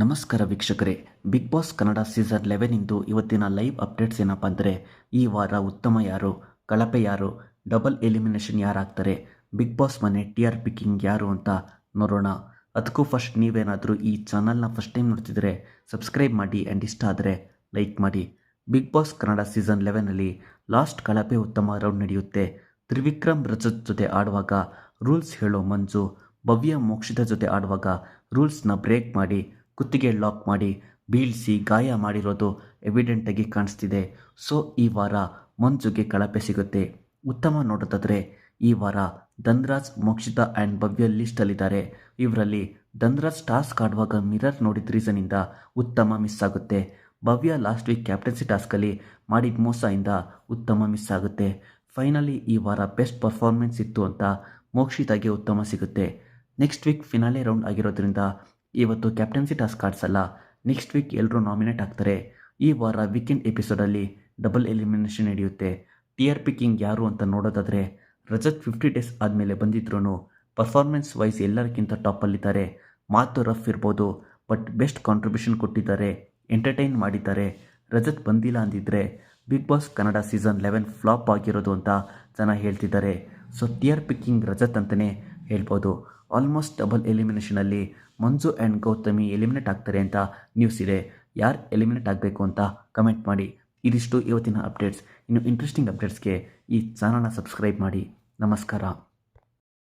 ನಮಸ್ಕಾರ ವೀಕ್ಷಕರೇ. Bigg Boss Kannada season eleven ಇಂದು ಇವತ್ತಿನ ಲೈವ್ ಅಪ್ಡೇಟ್ಸ್ ಏನಪ್ಪ ಅಂದರೆ, ಈ ವಾರ ಉತ್ತಮ ಯಾರು, ಕಳಪೆ ಯಾರು ಡಬಲ್ ಎಲಿಮಿನೇಷನ್ ಯಾರಾಗ್ತಾರೆ ಬಿಗ್ ಬಾಸ್ ಮನೆ ಟಿ ಆರ್ ಪಿ ಕಿಂಗ್ ಯಾರು ಅಂತ ನೋಡೋಣ. ಅದಕ್ಕೂ ಫಸ್ಟ್ ನೀವೇನಾದರೂ ಈ ಚಾನಲ್ನ ಫಸ್ಟ್ ಟೈಮ್ ನೋಡ್ತಿದ್ರೆ ಸಬ್ಸ್ಕ್ರೈಬ್ ಮಾಡಿ ಆ್ಯಂಡ್ ಇಷ್ಟ ಆದರೆ ಲೈಕ್ ಮಾಡಿ. ಬಿಗ್ ಬಾಸ್ ಕನ್ನಡ ಸೀಸನ್ ಲೆವೆನಲ್ಲಿ ಲಾಸ್ಟ್ ಕಳಪೆ ಉತ್ತಮ ರೌಂಡ್ ನಡೆಯುತ್ತೆ. ತ್ರಿವಿಕ್ರಮ್ ರಜತ್ ಜೊತೆ ಆಡುವಾಗ ರೂಲ್ಸ್ ಹೇಳೋ ಮಂಜು, ಭವ್ಯ ಮೋಕ್ಷಿತ ಜೊತೆ ಆಡುವಾಗ ರೂಲ್ಸ್ನ ಬ್ರೇಕ್ ಮಾಡಿ ಕುತ್ತಿಗೆ ಲಾಕ್ ಮಾಡಿ, ಬೀಳಿಸಿ, ಗಾಯ ಮಾಡಿರೋದು ಎವಿಡೆಂಟಾಗಿ ಕಾಣಿಸ್ತಿದೆ. ಸೊ ಈ ವಾರ ಮಂಜುಗೆ ಕಳಪೆ ಸಿಗುತ್ತೆ. ಉತ್ತಮ ನೋಡೋದಾದರೆ, ಈ ವಾರ ಧನ್ರಾಜ್, ಮೋಕ್ಷಿತ ಆ್ಯಂಡ್ ಭವ್ಯ ಲಿಸ್ಟಲ್ಲಿದ್ದಾರೆ ಇವರಲ್ಲಿ ಧನ್ರಾಜ್ ಟಾಸ್ಕ್ ಆಡುವಾಗ ಮಿರರ್ ನೋಡಿದ ರೀಸನಿಂದ ಉತ್ತಮ ಮಿಸ್ ಆಗುತ್ತೆ. ಭವ್ಯ ಲಾಸ್ಟ್ ವೀಕ್ ಕ್ಯಾಪ್ಟನ್ಸಿ ಟಾಸ್ಕಲ್ಲಿ ಮಾಡಿದ ಮೋಸದಿಂದ ಉತ್ತಮ ಮಿಸ್ ಆಗುತ್ತೆ. ಫೈನಲಿ ಈ ವಾರ ಬೆಸ್ಟ್ ಪರ್ಫಾರ್ಮೆನ್ಸ್ ಇತ್ತು ಅಂತ ಮೋಕ್ಷಿತಾಗೆ ಉತ್ತಮ ಸಿಗುತ್ತೆ. ನೆಕ್ಸ್ಟ್ ವೀಕ್ ಫಿನಾಲೆ ರೌಂಡ್ ಆಗಿರೋದ್ರಿಂದ ಇವತ್ತು ಕ್ಯಾಪ್ಟನ್ಸಿ ಟಾಸ್ಕ್ ಅಲ್ಲ ನೆಕ್ಸ್ಟ್ ವೀಕ್ ಎಲ್ಲರೂ ನಾಮಿನೇಟ್ ಆಗ್ತಾರೆ. ಈ ವಾರ ವೀಕೆಂಡ್ ಎಪಿಸೋಡಲ್ಲಿ ಡಬಲ್ ಎಲಿಮಿನೇಷನ್ ನಡೆಯುತ್ತೆ. ಟಿ ಆರ್ ಪಿ ಕಿಂಗ್ ಯಾರು ಅಂತ ನೋಡೋದಾದರೆ, ರಜತ್ ಫಿಫ್ಟಿ ಡೇಸ್ ಆದಮೇಲೆ ಬಂದಿದ್ರು ಪರ್ಫಾರ್ಮೆನ್ಸ್ ವೈಸ್ ಎಲ್ಲರಿಗಿಂತ ಟಾಪಲ್ಲಿದ್ದಾರೆ ಮಾತು ರಫ್ ಇರ್ಬೋದು ಬಟ್ ಬೆಸ್ಟ್ ಕಾಂಟ್ರಿಬ್ಯೂಷನ್ ಕೊಟ್ಟಿದ್ದಾರೆ ಎಂಟರ್ಟೈನ್ ಮಾಡಿದ್ದಾರೆ. ರಜತ್ ಬಂದಿಲ್ಲ ಅಂದಿದ್ರೆ Bigg Boss Kannada season eleven flop ಆಗಿರೋದು ಅಂತ ಜನ ಹೇಳ್ತಿದ್ದಾರೆ. So T R P king Rajath ಅಂತಲೇ ಹೇಳ್ಬೋದು. ಆಲ್ಮೋಸ್ಟ್ ಡಬಲ್ ಎಲಿಮಿನೇಷನಲ್ಲಿ ಮಂಜು ಆ್ಯಂಡ್ ಗೌತಮಿ ಎಲಿಮಿನೇಟ್ ಆಗ್ತಾರೆ ಅಂತ ನ್ಯೂಸ್ ಇದೆ. ಯಾರು ಎಲಿಮಿನೇಟ್ ಆಗಬೇಕು ಅಂತ ಕಮೆಂಟ್ ಮಾಡಿ. ಇದಿಷ್ಟು ಇವತ್ತಿನ ಅಪ್ಡೇಟ್ಸ್ ಇನ್ನು ಇಂಟ್ರೆಸ್ಟಿಂಗ್ ಅಪ್ಡೇಟ್ಸ್ಗೆ ಈ ಚಾನಲ್ನ ಸಬ್ಸ್ಕ್ರೈಬ್ ಮಾಡಿ. ನಮಸ್ಕಾರ.